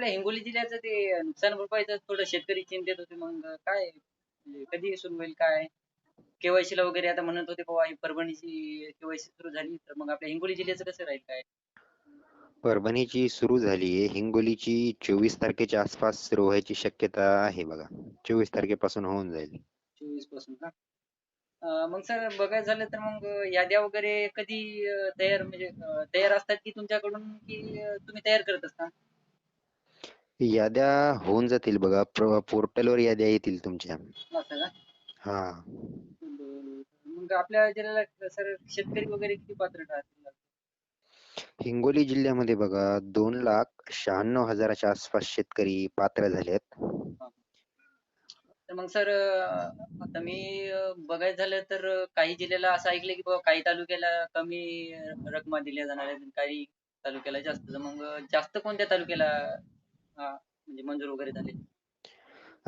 आपल्या हिंगोली जिल्ह्याचं ते नुकसान भरपाईचं थोडं शेतकरी चिंतेत होते मग काय? म्हणजे कधी सुरू होईल काय? केवायसी ला वगैरे आता म्हणत होते ही परभणीची केवायसी सुरू झाली तर मग आपल्या हिंगोली जिल्ह्याचं कसं राहील काय? परभणीची सुरू झालीये हिंगोलीची चोवीस तारखेच्या आसपास सुरू व्हायची शक्यता आहे बघा. चोवीस तारखेपासून होऊन जाईल. चोवीसपासून का? अं, मग सर बघायचं झालं तर मग याद्या वगैरे कधी अं, तयार म्हणजे अं, तयार असतात की तुमच्याकडून की अं, तुम्ही तयार करत असता? याद्या होऊन जातील बघा. पोर्टलवर याद्या येतील तुमच्या. हा. मग आपल्या जिल्ह्याला सर शेतकरी वगैरे किती पात्र हिंगोली जिल्ह्यामध्ये बघा दोन लाख शहाण्णव हजाराच्या आसपास शेतकरी पात्र झालेत. तर मग सर आता मी बघायचं झालं तर काही जिल्ह्याला असं ऐकलं की बाबा काही तालुक्याला कमी रकमा दिल्या जाणार आहेत आणि काही तालुक्याला जास्त. तर मग जास्त कोणत्या तालुक्याला म्हणजे मंजूर वगैरे झाले.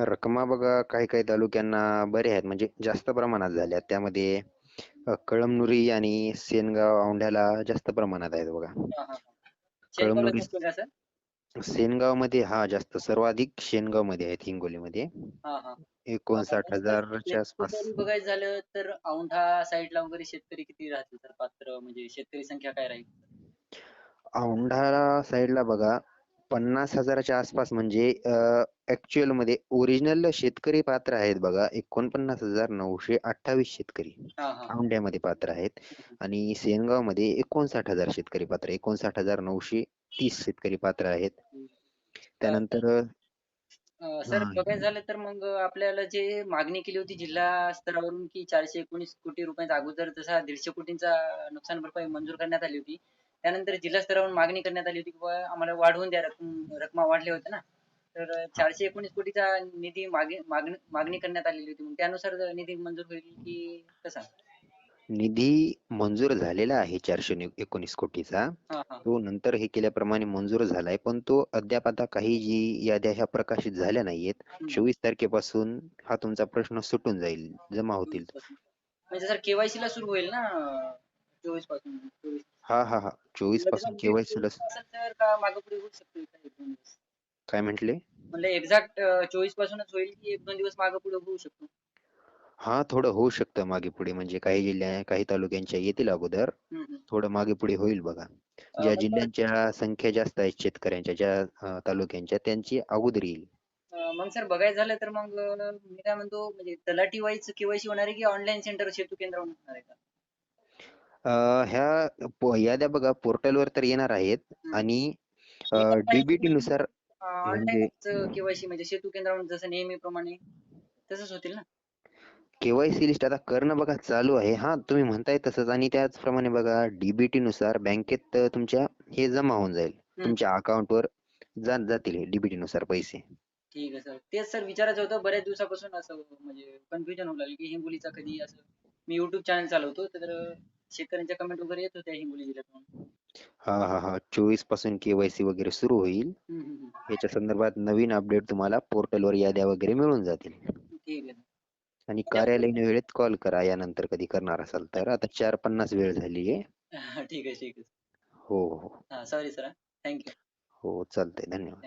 रकमा बघा काही काही तालुक्यांना बरे आहेत. म्हणजे जास्त प्रमाणात झाल्या. त्यामध्ये अ, कळमनुरी आणि सेनगाव औंढ्याला जास्त प्रमाणात आहेत बघा. हा, हा, हा. कळमनुरी- कसं सर सेनगावमध्ये हा जास्त. सर्वाधिक शेनगावमध्ये आहेत हिंगोलीमध्ये. हा हा. एकोणसाठ हजारच्या आसपास. Totally बघायचं झालं तर औंढा साईडला वगैरे शेतकरी किती राहतील सर पात्र? म्हणजे शेतकरी संख्या काय राहील? औंढा साईडला बघा पन्नास हजाराच्या आसपास म्हणजे ऍक्च्युअलमध्ये ओरिजिनल शेतकरी पात्र आहेत बघा. एकोणपन्नास हजार नऊशे अठ्ठावीस शेतकरी औंढ्यामध्ये पात्र आहेत. आणि सेनगावमध्ये एकोणसाठ हजार शेतकरी पात्र एकोणसाठ हजार नऊशे तीस शेतकरी पात्र आहेत. त्यानंतर सर. बघायचं झालं तर मग आपल्याला जे मागणी केली होती जिल्हा स्तरावरून की चारशे एकोणीस कोटी रुपयांचा अगोदर तसा दीडशे कोटींचा नुकसान भरपाई मंजूर करण्यात आली होती त्यानंतर जिल्हा स्तरावरून मागणी करण्यात आली होती की बुवा आम्हाला वाढवून द्या रक्कम रकमा वाढल्या होत्या ना. तर चारशे एकोणीस कोटीचा निधी मागे मागणी मागणी करण्यात आलेली होती. मग त्यानुसार निधी मंजूर होईल की कसा? निधी मंजूर झालेला आहे चारशे एकोणीस कोटीचा. तो नंतर हे केल्याप्रमाणे मंजूर झालाय पण तो अद्याप आता काही जी याद्या ह्या प्रकाशित झाल्या नाहीयेत. चोवीस तारखेपासून हा तुमचा प्रश्न सुटून जाईल जमा होतील. म्हणजे सर केवायसी ला सुरू होईल ना? चोवीसपासून चोवीस हा हा हा. चोवीसपासून केवायसी ला तर का मागे पुढे होऊ शकतो का एक दोन दिवस. काय म्हंटले? म्हणलं एक्झॅक्ट चोवीस पासूनच होईल की एक दोन दिवस मागे पुढे होऊ शकतो? हा थोडं होऊ शकतं मागे पुढे. म्हणजे काही जिल्ह्या काही तालुक्यांच्या येतील अगोदर. थोडं मागे पुढे होईल बघा. ज्या सर, जिल्ह्यांच्या संख्या जास्त आहेत शेतकऱ्यांच्या ज्या तालुक्यांच्या त्यांची अगोदर येईल. मग सर बघायचं झालं तर मग मी काय म्हणतो म्हणजे तलाठी वाईज केवायसी होणार आहे की ऑनलाईन सेंटर सेतू केंद्रावर होणार आहे का? ह्या याद्या बघा पोर्टलवर तर येणार आहेत. आणि डीबीटी नुसार म्हणजे- ऑनलाईन केवायसी म्हणजे सेतू केंद्रावर जसं नेहमीप्रमाणे तसंच होतील ना? केवायसी लिस्ट आता करणं बघा चालू आहे. हा तुम्ही म्हणताय तसंच आणि त्याचप्रमाणे बघा डीबीटी नुसार बँकेत तुमच्या हे जमा होऊन जाईल. तुमच्या अकाउंटवर जात जातील डीबीटी नुसार पैसे. ठीक आहे सर. तेच सर विचारायचं होतं बऱ्याच दिवसापासून असं म्हणजे कन्फ्युजन होऊ लागलं की हिंगोलीचा कधी असं मी युट्यूब चॅनल चालवतो तर शेतकऱ्यांच्या कमेंट वगैरे येत होत्या हिंगोली जिल्ह्यातून. हा हा हा. चोवीसपासून केवायसी वगैरे सुरू होईल. हम्म, हम्म, हम्म. याच्या संदर्भात नवीन अपडेट तुम्हाला पोर्टलवर याद्या वगैरे मिळून जातील. ठीक आहे. आणि कार्यालयीन वेळेत कॉल करा. यानंतर कधी करणार असाल तर. आता चार पन्नास वेळ झाली आहे. ठीक आहे ठीक आहे. हो हो हा. सॉरी सर थँक्यू हो. चालतंय. धन्यवाद.